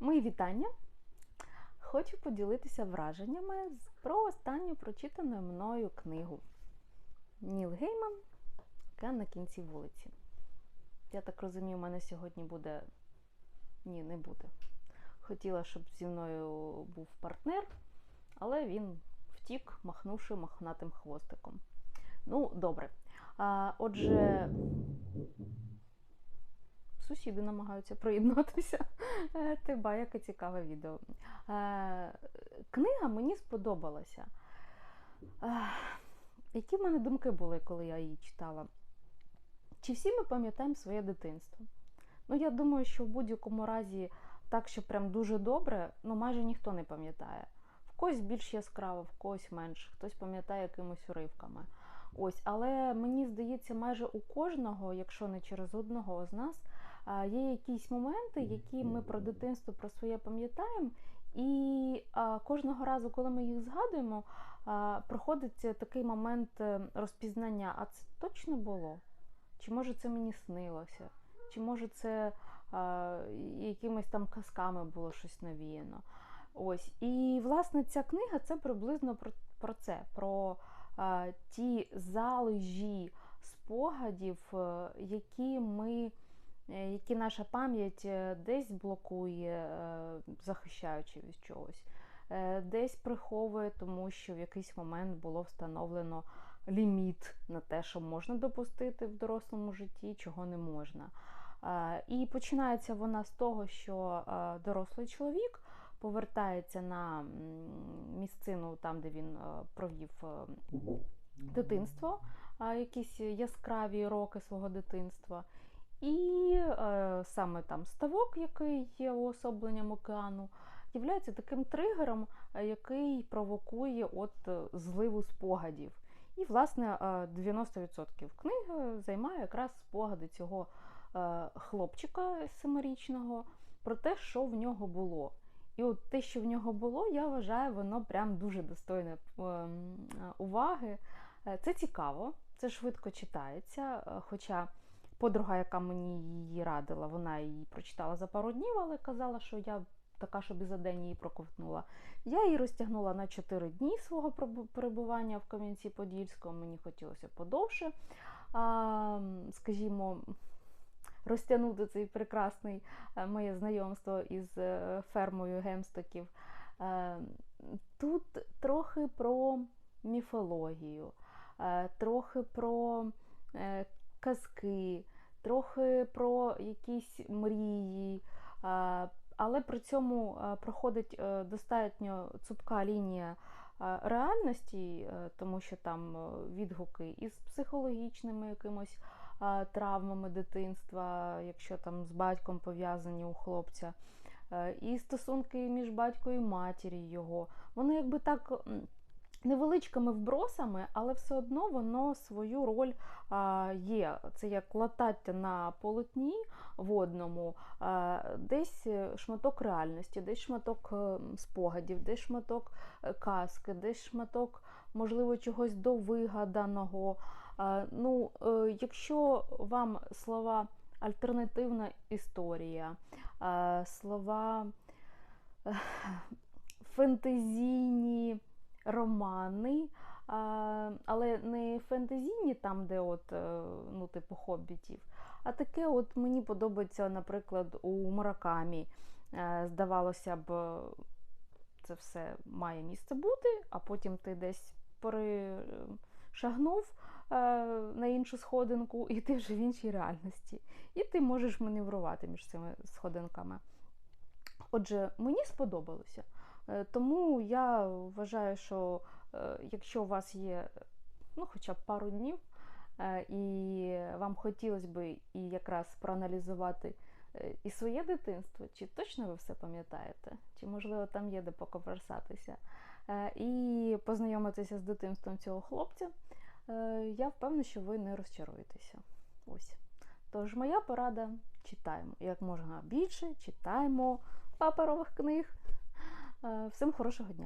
Мої вітання! Хочу поділитися враженнями про останню прочитану мною книгу Ніл Гейман Кен на кінці вулиці. Я так розумію, у мене сьогодні буде. Ні, не буде. Хотіла, щоб зі мною був партнер, але він втік, махнувши мохнатим хвостиком. Ну, добре. А, Отже, сусіди намагаються приєднатися. Е, Ти ба, яке цікаве відео. Е, Книга мені сподобалася. Е, Які в мене думки були, коли я її читала? Чи всі ми пам'ятаємо своє дитинство? Ну, я думаю, що в будь-якому разі так, що прям дуже добре, ну майже ніхто не пам'ятає. В когось більш яскраво, в когось менше, хтось пам'ятає якимись уривками. Ось, але мені здається, майже у кожного, якщо не через одного з нас, є якісь моменти, які ми про дитинство про своє пам'ятаємо, і кожного разу, коли ми їх згадуємо, проходить такий момент е, розпізнання. А це точно було? Чи може це мені снилося? Чи може це якимись там казками було щось навіяно? Ось. І, власне, ця книга це приблизно про, про це, про ті залежі спогадів, е, які ми. Е, які наша пам'ять е, десь блокує, захищаючи від чогось, десь приховує, тому що в якийсь момент було встановлено ліміт на те, що можна допустити в дорослому житті, чого не можна. І починається вона з того, що дорослий чоловік повертається на місцину, там, де він провів дитинство, якісь яскраві роки свого дитинства. І е, саме там ставок, який є уособленням океану, є таким тригером, який провокує от зливу спогадів. І, власне, 90% книги займає якраз спогади цього е, хлопчика семирічного про те, що в нього було. І от те, що в нього було, я вважаю, воно прям дуже достойне уваги. Е, це цікаво, це швидко читається. Е, хоча подруга, яка мені її радила, вона її прочитала за пару днів, але казала, що я така, щоб і за день її проковтнула. Я її розтягнула на 4 дні свого перебування в Кам'янці-Подільському, мені хотілося подовше. А, Скажімо, розтягнути цей прекрасний е, моє знайомство із е, фермою гемстоків. Е, тут трохи про міфологію, трохи про казки, трохи про якісь мрії але при цьому е, проходить е, достатньо цупка лінія е, реальності, тому що там відгуки із психологічними якимось травмами дитинства, якщо там з батьком пов'язані у хлопця, і стосунки між батькою і матір'ю його. Вони якби так невеличкими вбросами, але все одно воно свою роль є. Це як латаття на полотні водному, десь шматок реальності, десь шматок е, спогадів, десь шматок е, казки, десь шматок, можливо, чогось довигаданого. Ну, е, Якщо вам слова альтернативна історія, слова фентезійні романи, але не фентезійні, там, де от, е, ну, типу хобітів, а таке от мені подобається, наприклад, у Муракамі. Е, здавалося б, це все має місце бути, а потім ти десь перешагнув е, на іншу сходинку, і ти вже в іншій реальності. І ти можеш маневрувати між цими сходинками. Отже, мені сподобалося. Е, тому я вважаю, що е, якщо у вас є ну, хоча б пару днів, е, і вам хотілося б і якраз проаналізувати і своє дитинство, чи точно ви все пам'ятаєте, чи, можливо, там є де поковерсатися, і познайомитися з дитинством цього хлопця, я впевнена, що ви не розчаруєтеся. Ось. Тож, моя порада читаємо. Як можна більше, читаємо паперових книг. Всім хорошого дня!